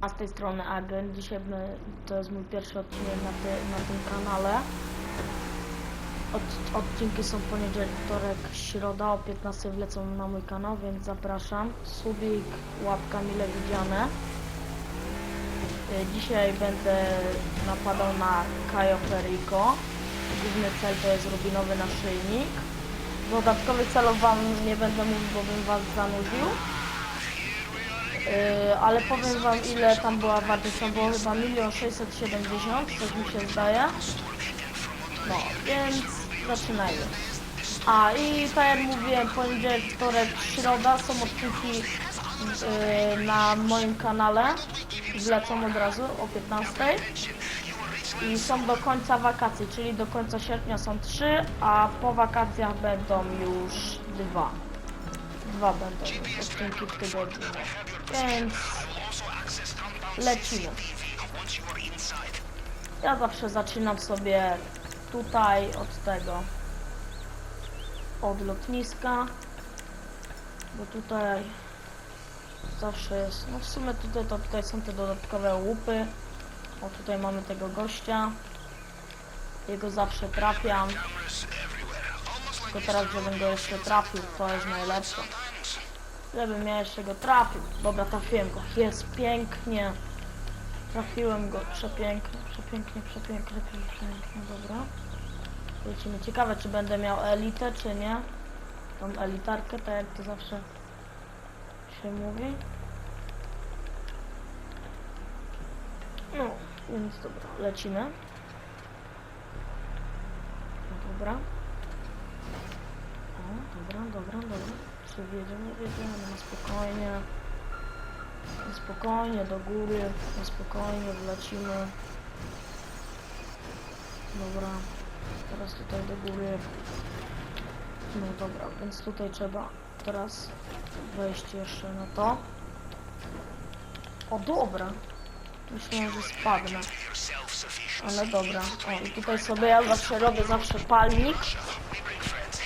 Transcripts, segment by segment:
A z tej strony Agent. Dzisiaj my, to jest mój pierwszy odcinek na, ty, na tym kanale. Od, odcinki są poniedziałek, wtorek, środa o 15 wlecą na mój kanał, więc zapraszam. Subik, łapka mile widziane. Y, Dzisiaj będę napadał na Cayo Perico. Główny cel to jest rubinowy naszyjnik. Dodatkowych celów wam nie będę mówił, bo bym was zanudził. Yy, ale powiem wam ile tam była wartość, tam było chyba 1 670, coś mi się zdaje. No, więc zaczynajmy. A i tak jak mówiłem, poniedziałek, wtorek, środa są odcinki yy, na moim kanale. Wlecą od razu o 15. I są do końca wakacji, czyli do końca sierpnia są trzy, a po wakacjach będą już dwa. Dwa będą odcinki w tygodniu. Więc lecimy. Ja zawsze zaczynam sobie tutaj od tego od lotniska bo tutaj zawsze jest no w sumie tutaj to tutaj są te dodatkowe łupy o tutaj mamy tego gościa jego zawsze trafiam tylko teraz żebym go jeszcze trafił to jest najlepsze żebym ja jeszcze go trafił dobra trafiłem go jest pięknie trafiłem go przepięknie przepięknie przepięknie przepięknie dobra Lecimy. Ciekawe, czy będę miał elitę, czy nie. Tą elitarkę, tak jak to zawsze się mówi. No, więc dobra, lecimy. No, dobra. O, dobra, dobra, dobra. Czy wiedziemy, wiedziemy, na spokojnie. Spokojnie, do góry, spokojnie, wlecimy. Dobra. Teraz tutaj do góry. No dobra, więc tutaj trzeba teraz wejść jeszcze na to. O dobra. Myślałem, że spadnę. Ale dobra. O i tutaj sobie ja zawsze robię zawsze palnik.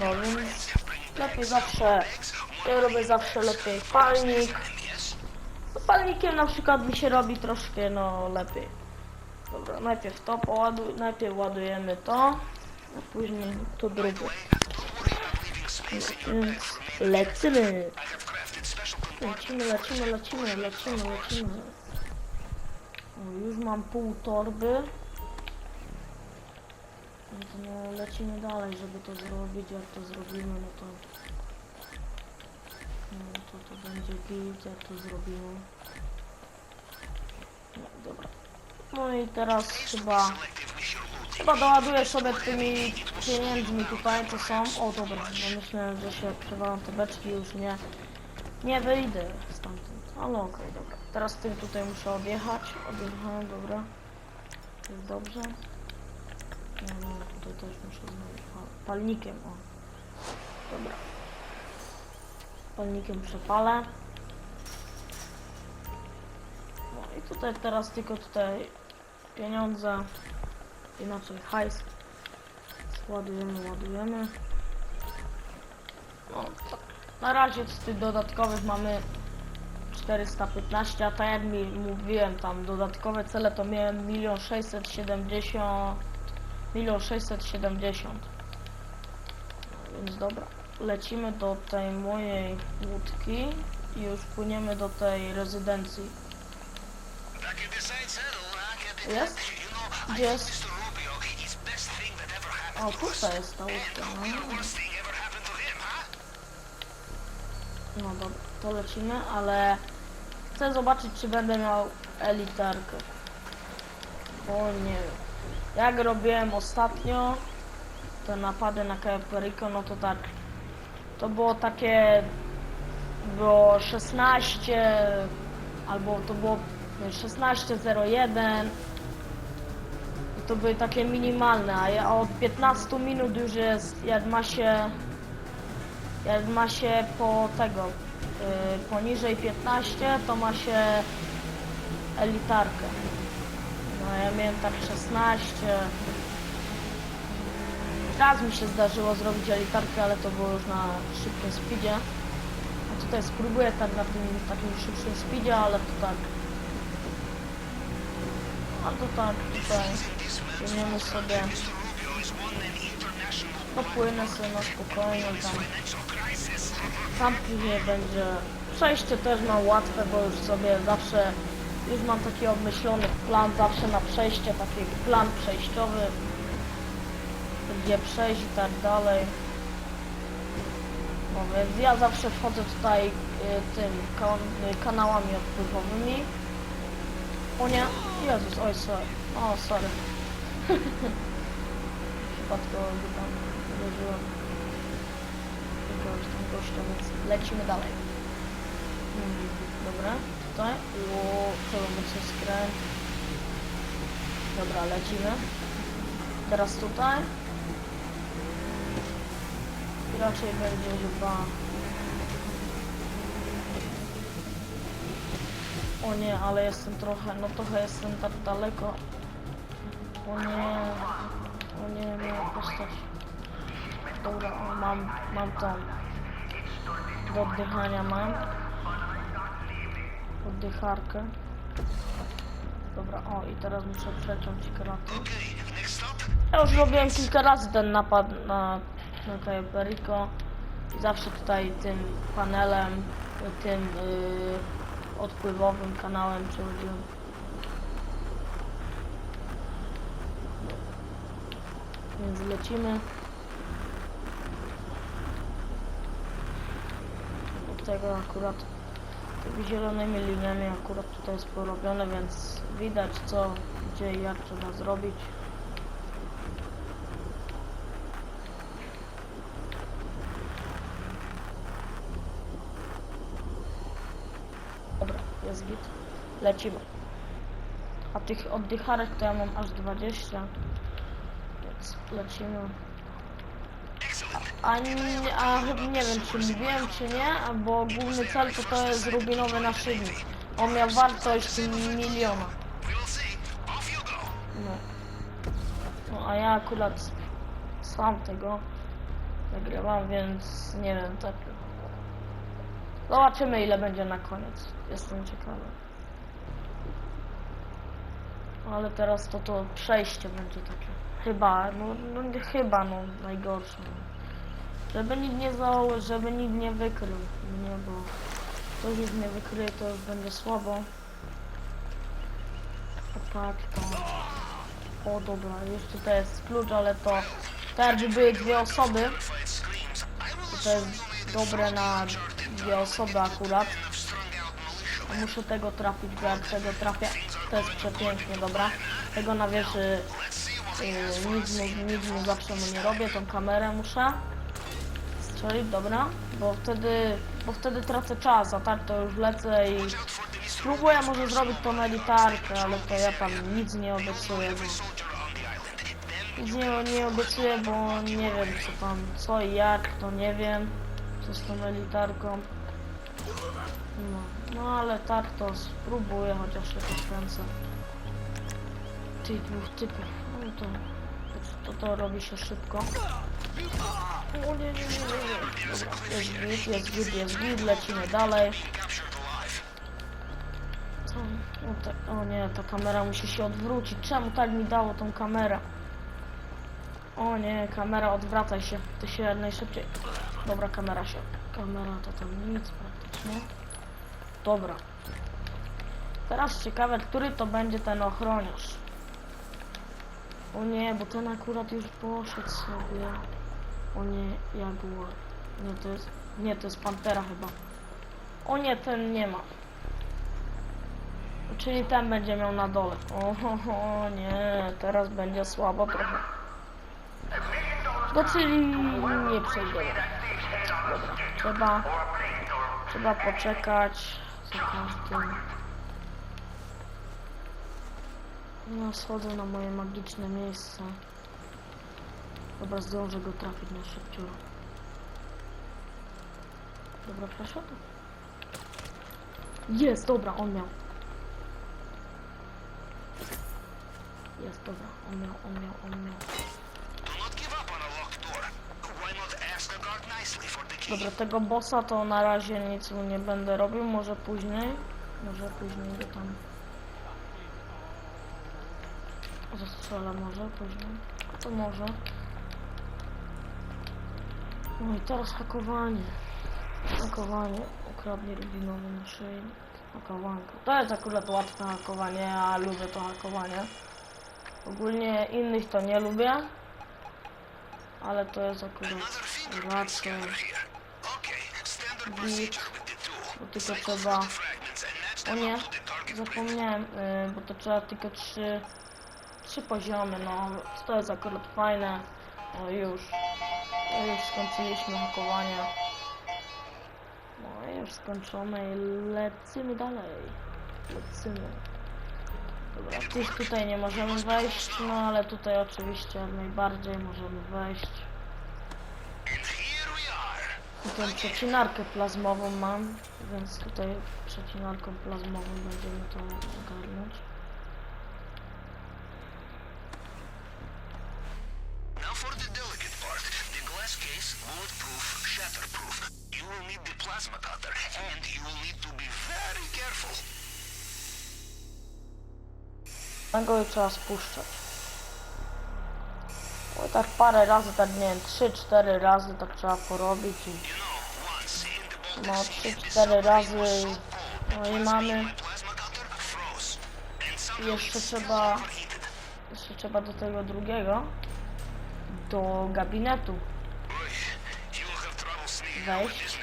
No więc lepiej zawsze. Ja robię zawsze lepiej palnik. No, palnikiem na przykład mi się robi troszkę no lepiej. Dobra, najpierw to poładuj, najpierw ładujemy to, a później to drugie. Lecimy. Lecimy, lecimy, lecimy, lecimy, lecimy. O, już mam pół torby. No lecimy dalej, żeby to zrobić, jak to zrobimy, no to... Będzie jak to zrobimy. No dobra. No i teraz chyba... Chyba doładuję sobie tymi pieniędzmi tutaj, co są. O dobra, no że się przewalam te beczki, już nie... Nie wyjdę stamtąd. Ale okej, dobra. Teraz tym tutaj muszę objechać. Odjechałem, dobra. Jest dobrze. No, no, tutaj też muszę. A, palnikiem, o. Dobra. Palnikiem przepalę. No i tutaj teraz tylko tutaj pieniądze, inaczej hajs. Ładujemy, ładujemy. No, na razie z tych dodatkowych mamy 415, a tak jak mi mówiłem, tam dodatkowe cele to miałem 1 670 1 670 no, więc dobra lecimy do tej mojej łódki i już płyniemy do tej rezydencji jest? Gdzie jest? O, tutaj jest ta łódka, no. No dobra, to lecimy, ale chcę zobaczyć, czy będę miał elitarkę. Bo nie. Jak robiłem ostatnio te napady na Cayo Perico, no to tak. To było takie. Było 16 albo to było 16.01 i to były takie minimalne, a ja od 15 minut już jest, jak ma się jak ma się po tego yy, poniżej 15 to ma się elitarkę no ja miałem tak 16 raz mi się zdarzyło zrobić elitarkę, ale to było już na szybkim speedzie. A tutaj spróbuję tak na tym takim szybszym speedzie, ale to tak. A to tak, tutaj. Weźmiemy sobie. Popłynę sobie na spokojnie tam. Tam później będzie przejście też mam łatwe, bo już sobie zawsze już mam taki obmyślony plan zawsze na przejście, taki plan przejściowy gdzie przejść i tak dalej. No więc ja zawsze wchodzę tutaj y, tym kan kanałami odpływowymi. O nie, Jezus, oj sorry. O, sorry. Przypadkowo tam uderzyłem. Jakiegoś tam gościa, więc lecimy dalej. Dobra, tutaj. O, chyba będzie skręt. Dobra, lecimy. Teraz tutaj. Raczej będzie chyba... O nie, ale jestem trochę, no trochę jestem tak daleko. O nie, o nie, moja postać. Dobra, o, mam, mam tą. Do oddychania mam. Oddycharkę. Dobra, o i teraz muszę przeciąć kraty. Ja już robiłem kilka razy ten napad na, na Cayo Perico zawsze tutaj tym panelem, tym yy, odpływowym kanałem przechodziłem. Więc lecimy. Od tego akurat tymi zielonymi liniami akurat tutaj jest porobione, więc widać co, gdzie i jak trzeba zrobić. Dobra, jest git. Lecimy. A tych oddycharek to ja mam aż 20. Więc lecimy. A, a nie wiem czy mówiłem czy nie, bo główny cel to to jest rubinowy naszywnik. On miał wartość miliona. No. no a ja akurat sam tego nagrywam, więc nie wiem, tak. Zobaczymy ile będzie na koniec. Jestem ciekawy. Ale teraz to to przejście będzie takie. Chyba, no, no nie chyba, no najgorsze. Żeby nikt nie żeby nikt nie wykrył. Nie, bo ktoś już mnie wykryje, to już będzie słabo. A tak, to... O dobra, już tutaj jest klucz, ale to... Jakby były dwie osoby. To, to jest dobre na dwie osoby akurat. Muszę tego trafić, bo jak tego trafię, to jest przepięknie, dobra. Tego na wieży yy, nic, mu, nic mu zawsze mu nie robię, tą kamerę muszę strzelić, dobra. Bo wtedy, bo wtedy tracę czas, a tak to już lecę i spróbuję może zrobić tą elitarkę, ale to ja tam nic nie obiecuję. Bo... Nic nie, nie obiecuję, bo nie wiem co tam, co i jak, to nie wiem. Co z tą elitarką. No, no ale to spróbuję, chociaż się podkręcę. Tych dwóch typów, no to, to, to robi się szybko. O nie, nie, nie, nie. Dobra, jest git, jest git, jest git, lecimy dalej. O, te, o nie, ta kamera musi się odwrócić. Czemu tak mi dało tą kamerę? O nie, kamera odwracaj się. Ty się najszybciej. Dobra, kamera się. Kamera to tam nic praktycznie. Dobra. Teraz ciekawe, który to będzie ten ochroniarz. O nie, bo ten akurat już poszedł sobie. O nie, Jaguar. Nie, to jest... Nie, to jest Pantera chyba. O nie, ten nie ma. Czyli ten będzie miał na dole. O, ho, nie, teraz będzie słabo trochę. No czyli nie przejdziemy. Dobra, trzeba... Trzeba poczekać za każdym. No, schodzę na moje magiczne miejsce. Dobra, zdążę go trafić na szybcioro. Dobra, proszę. Jest, dobra, on miał. Jest, dobra, on miał, on miał, on miał. Dobra, tego bossa to na razie nic mu nie będę robił, może później. Może później go tam Zastrzela może później. To może. No i teraz hakowanie. Hakowanie. Ukradnie rubinowy naszyjnik. Hakowanko. To jest akurat łatwe hakowanie, ja lubię to hakowanie. Ogólnie innych to nie lubię. Ale to jest akurat łatwe. Tool. Bo tylko trzeba... O nie, zapomniałem, y, bo to trzeba tylko trzy, trzy poziomy, no to jest akurat fajne. O już, no, już skończyliśmy hakowanie. No już skończone i lecimy dalej. Lecimy. Dobra, tych tutaj nie możemy wejść, no ale tutaj oczywiście najbardziej możemy wejść. I tą przecinarkę plazmową mam, więc tutaj przecinarką plazmową będziemy to ogarnąć. Tego trzeba spuszczać tak parę razy, tak nie wiem, 3-4 razy tak trzeba porobić i no 3-4 razy no i mamy I jeszcze trzeba jeszcze trzeba do tego drugiego do gabinetu. Wejść.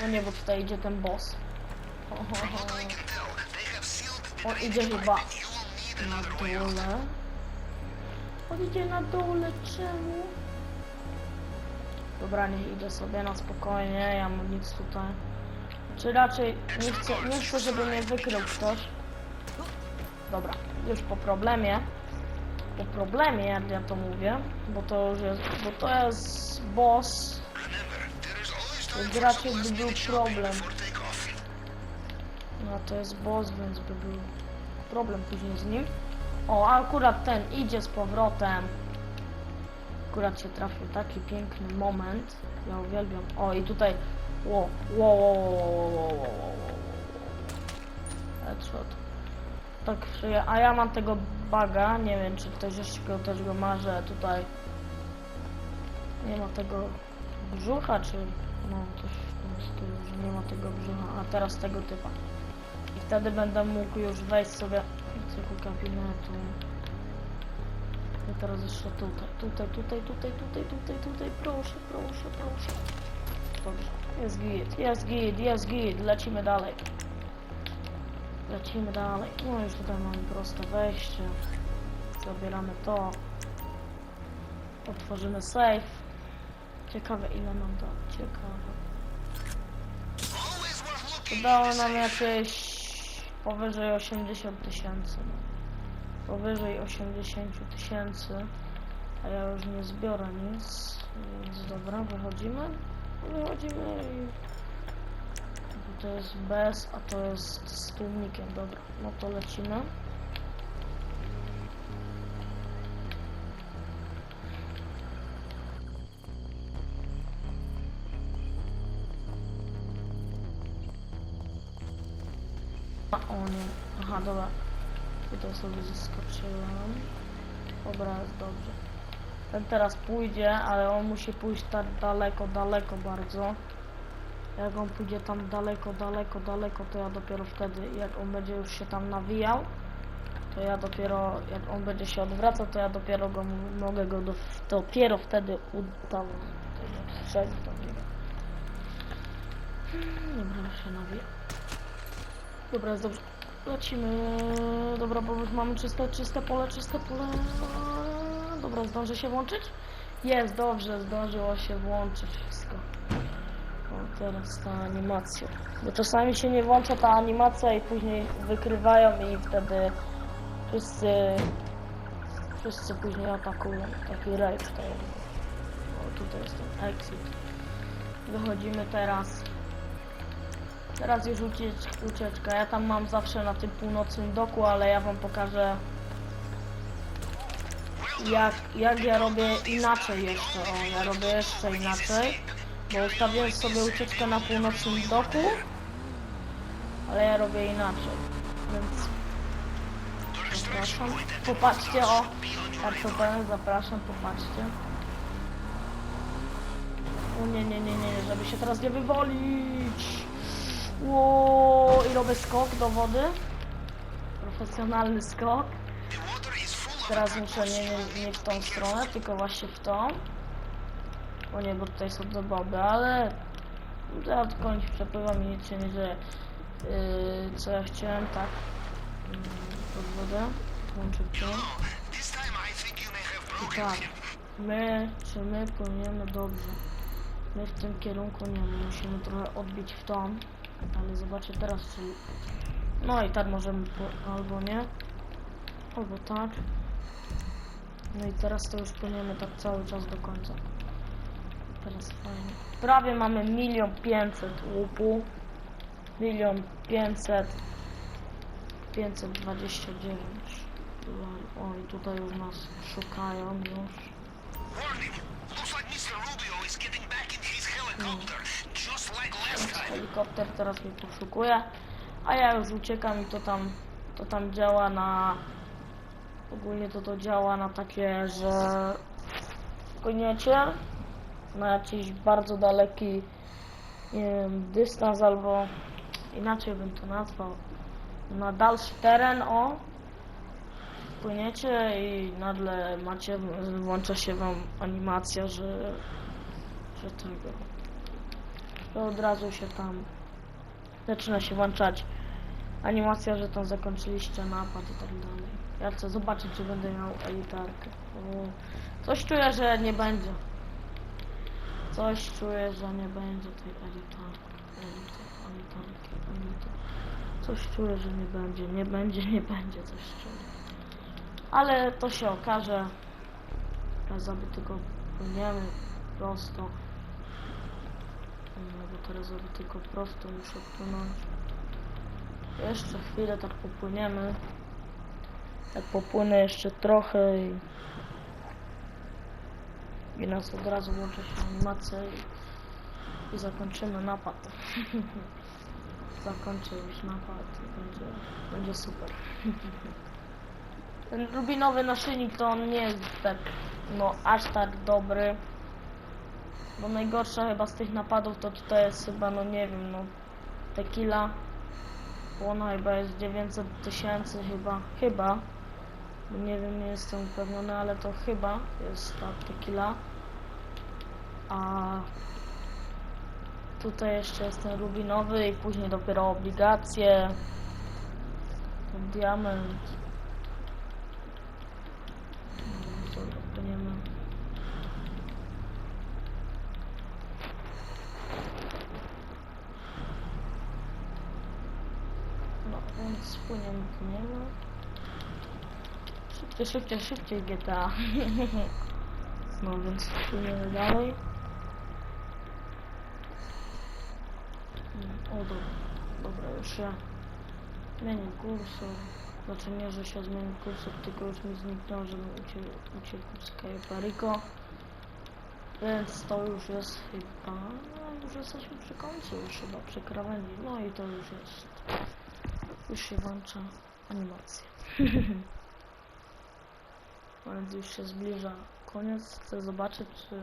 No nie, bo tutaj idzie ten boss. On idzie chyba na dole on idzie na dole, czemu? Dobra, niech idę sobie na spokojnie, ja mam nic tutaj czy raczej nie chcę, nie chcę, żeby mnie wykrył ktoś Dobra, już po problemie po problemie, jak ja to mówię, bo to już jest, bo to jest boss, więc raczej by był problem. No to jest boss, więc by był problem później z nim. O, akurat ten idzie z powrotem. Akurat się trafił taki piękny moment. Ja uwielbiam. O, i tutaj... Wow, wow, wow, wow, wow, wow, Headshot. Tak. A ja mam tego baga. Nie wiem, czy ktoś jeszcze go, też go ma, że tutaj... Nie ma tego brzucha, czy... No, coś w tym stylu, że nie ma tego brzucha. A teraz tego typa. I wtedy będę mógł już wejść sobie tego gabinetu. I teraz jeszcze tutaj, tutaj, tutaj, tutaj, tutaj, tutaj, tutaj, proszę, proszę, proszę. Dobrze, jest git, jest git, jest git, lecimy dalej. Lecimy dalej. No już tutaj mamy proste wejście. Zabieramy to. Otworzymy safe. Ciekawe ile nam da. Ciekawe. Udało nam jakieś powyżej 80 tysięcy. Powyżej 80 tysięcy. A ja już nie zbiorę nic. Więc dobra, wychodzimy. Wychodzimy i... To jest bez, a to jest z tłumnikiem. Dobra, no to lecimy. A, o nie. Aha, dobra. Tutaj sobie zeskoczyłem. Dobra, jest dobrze. Ten teraz pójdzie, ale on musi pójść tak daleko, daleko bardzo. Jak on pójdzie tam daleko, daleko, daleko, to ja dopiero wtedy, jak on będzie już się tam nawijał, to ja dopiero, jak on będzie się odwracał, to ja dopiero go mogę go do, dopiero wtedy u- tam strzelić do niego. Dobra, już się nawija. Dobra, jest dobrze. Lecimy. Dobra, bo już mamy czyste, czyste pole, czyste pole. Dobra, zdąży się włączyć? Jest, dobrze, zdążyło się włączyć wszystko. O, teraz ta animacja. Bo czasami się nie włącza ta animacja i później wykrywają i wtedy wszyscy wszyscy później atakują. Taki to jest. O, tutaj jest ten exit. Wychodzimy teraz. Teraz już uciecz, ucieczka. Ja tam mam zawsze na tym północnym doku, ale ja wam pokażę jak, jak ja robię inaczej jeszcze. O, ja robię jeszcze inaczej. Bo ustawiłem sobie ucieczkę na północnym doku, ale ja robię inaczej. Więc zapraszam. Popatrzcie o RPP, zapraszam, popatrzcie. O nie, nie, nie, nie, żeby się teraz nie wywolić. Ło, i robię skok do wody. Profesjonalny skok. Teraz muszę nie, nie, nie w tą stronę, tylko właśnie w tą. O nie, bo tutaj są doboby, ale ja tylko nie przepływam i nic się nie dzieje. Yy, co ja chciałem, tak. Yy, pod wodę. Włączyć to. I tak. My, czy my płyniemy dobrze? My w tym kierunku nie my musimy trochę odbić w tą, ale zobaczę teraz czy... No i tak możemy, pły- albo nie, albo tak. No i teraz to już płyniemy tak cały czas do końca. Teraz fajnie. Prawie mamy milion pięćset łupu. Milion pięćset. 529 dolarów. O i tutaj już nas szukają już. Warning! Looks like Mr. Rubio is getting back Helikopter teraz mnie poszukuje, a ja już uciekam i to tam, to tam działa na... Ogólnie to to działa na takie, że płyniecie na jakiś bardzo daleki wiem, dystans albo inaczej bym to nazwał. Na dalszy teren, o płyniecie i nagle macie, włącza się wam animacja, że, że tego to od razu się tam zaczyna się włączać animacja, że tam zakończyliście napad i tak dalej. Ja chcę zobaczyć, czy będę miał elitarkę. Coś czuję, że nie będzie. Coś czuję, że nie będzie tej elitarki. Elity, elitarki, elity. Coś czuję, że nie będzie, nie będzie, nie będzie, coś czuję. Ale to się okaże. Teraz aby tylko płyniemy prosto. Robię tylko prosto, muszę płynąć. Jeszcze chwilę tak popłyniemy. Tak popłynę jeszcze trochę i... I nas od razu łączy się animacja i, i zakończymy napad. Zakończę już napad i będzie, będzie super. Ten rubinowy naszyjnik to on nie jest tak, no aż tak dobry. Bo najgorsza chyba z tych napadów to tutaj jest chyba, no nie wiem, no tequila. Ona chyba jest 900 tysięcy chyba, chyba. Nie wiem, nie jestem upewniony, ale to chyba jest ta tequila. A tutaj jeszcze jest ten rubinowy i później dopiero obligacje. Diament. No, dobra, płyniemy. No, więc płyniemy, płyniemy. Szybciej, szybciej, szybciej GTA. No, więc płyniemy dalej. Mm, O, dobra. Dobra, już ja zmienię kursor. Znaczy nie, że się zmieni kursor, tylko już mi zniknął, żebym uciekł, z Cayo Perico. Więc to już jest chyba... No, już jesteśmy przy końcu, już chyba przy krawędzi. No i to już jest... Już się włącza animacja. Więc już się zbliża koniec. Chcę zobaczyć, czy...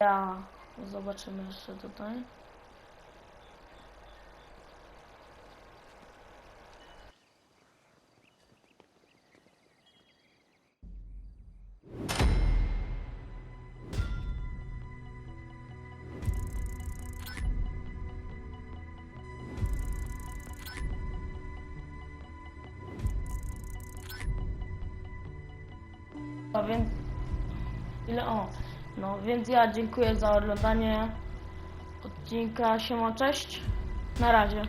Ja zobaczymy jeszcze tutaj. Więc ja dziękuję za oglądanie odcinka. Siema, cześć. Na razie.